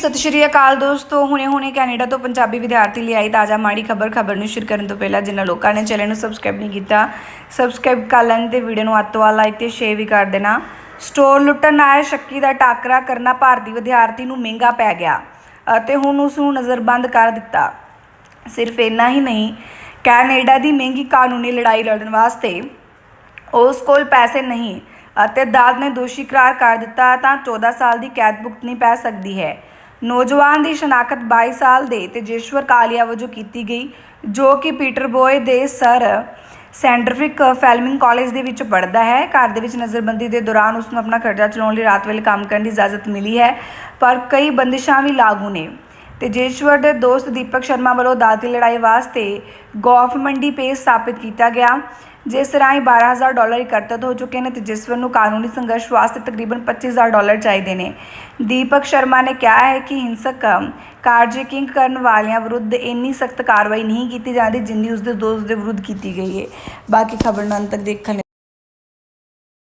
ਸਤਿ ਸ਼੍ਰੀ ਅਕਾਲ ਦੋਸਤੋ ਹੁਣੇ-ਹੁਣੇ ਕੈਨੇਡਾ ਤੋਂ ਪੰਜਾਬੀ ਵਿਦਿਆਰਥੀ ਲਈ ਆਈ ਤਾਜ਼ਾ ਮਾੜੀ ਖਬਰ ਖਬਰ ਨੂੰ ਸ਼ੁਰੂ ਕਰਨ ਤੋਂ ਪਹਿਲਾਂ ਜਿਨ੍ਹਾਂ ਲੋਕਾਂ ਨੇ ਚੈਨਲ ਨੂੰ ਸਬਸਕ੍ਰਾਈਬ ਨਹੀਂ ਕੀਤਾ ਸਬਸਕ੍ਰਾਈਬ ਕਰ ਲੈਣ ਤੇ ਵੀਡੀਓ ਨੂੰ ਅੱਤ ਲਾਈਕ ਤੇ ਸ਼ੇਅਰ ਵੀ ਕਰ ਦੇਣਾ। ਸਟੋਰ ਲੁੱਟਣ ਆਏ ਸ਼ੱਕੀ ਦਾ ਟਾਕਰਾ ਕਰਨਾ ਭਾਰਤੀ ਵਿਦਿਆਰਥੀ ਨੂੰ ਮਹਿੰਗਾ ਪੈ ਗਿਆ ਅਤੇ ਹੁਣ ਉਸ ਨੂੰ ਨਜ਼ਰਬੰਦ ਕਰ ਦਿੱਤਾ। ਸਿਰਫ ਇੰਨਾ ਹੀ ਨਹੀਂ, ਕੈਨੇਡਾ ਦੀ ਮਹਿੰਗੀ ਕਾਨੂੰਨੀ ਲੜਾਈ ਲੜਨ ਵਾਸਤੇ ਉਸ ਕੋਲ ਪੈਸੇ ਨਹੀਂ ਅਤੇ ਅਦਾਲਤ ਨੇ ਦੋਸ਼ੀ ਕਰਾਰ ਕਰ ਦਿੱਤਾ ਤਾਂ 14 ਸਾਲ ਦੀ ਕੈਦ ਭੁਗਤਣੀ ਪੈ ਸਕਦੀ ਹੈ। ਨੌਜਵਾਨ ਦੀ ਸ਼ਨਾਖਤ 22 ਸਾਲ ਦੇ ਤੇਜੇਸ਼ਵਰ ਕਾਲੀਆ ਵਜੋਂ ਕੀਤੀ ਗਈ, ਜੋ ਕਿ ਪੀਟਰਬੋਏ ਦੇ ਸਰ ਸੈਂਟਰਫਿਕ ਫੈਲਮਿੰਗ ਕਾਲਜ ਦੇ ਵਿੱਚ ਪੜ੍ਹਦਾ ਹੈ। ਘਰ ਦੇ ਵਿੱਚ ਨਜ਼ਰਬੰਦੀ ਦੇ ਦੌਰਾਨ ਉਸ ਨੂੰ ਆਪਣਾ ਖਰਚਾ ਚਲਾਉਣ ਲਈ ਰਾਤ ਵੇਲੇ ਕੰਮ ਕਰਨ ਦੀ ਇਜਾਜ਼ਤ ਮਿਲੀ ਹੈ, ਪਰ ਕਈ ਬੰਦਿਸ਼ਾਂ ਵੀ ਲਾਗੂ ਨੇ। ਤੇਜੇਸ਼ਵਰ ਦੇ ਦੋਸਤ ਦੀਪਕ ਸ਼ਰਮਾ ਵੱਲੋਂ ਦਾਤੀ ਲੜਾਈ ਵਾਸਤੇ ਗੌਫ ਮੰਡੀ ਪੇਜ ਸਥਾਪਿਤ ਕੀਤਾ ਗਿਆ, ਜਿਸ ਰਾਹੀਂ 12000 ਡਾਲਰ ਇਕੱਠਤ ਹੋ ਚੁੱਕੇ ਨੇ ਤੇਜੇਸ਼ਵਰ ਨੂੰ ਕਾਨੂੰਨੀ ਸੰਘਰਸ਼ ਵਾਸਤੇ ਤਕਰੀਬਨ 25000 ਡਾਲਰ ਚਾਹੀਦੇ ਨੇ। ਦੀਪਕ ਸ਼ਰਮਾ ਨੇ ਕਿਹਾ ਹੈ ਕਿ ਹਿੰਸਕ ਕਾਰਜਕਿੰਗ ਕਰਨ ਵਾਲਿਆਂ ਵਿਰੁੱਧ ਇੰਨੀ ਸਖਤ ਕਾਰਵਾਈ ਨਹੀਂ ਕੀਤੀ ਜਾਂਦੀ ਜਿੰਨੀ ਉਸ ਦੇ ਦੋਸਤ ਦੇ ਵਿਰੁੱਧ ਕੀਤੀ ਗਈ ਹੈ। ਬਾਕੀ ਖਬਰ ਨੂੰ ਅੰਤ ਤੱਕ ਦੇਖਣ ਲਈ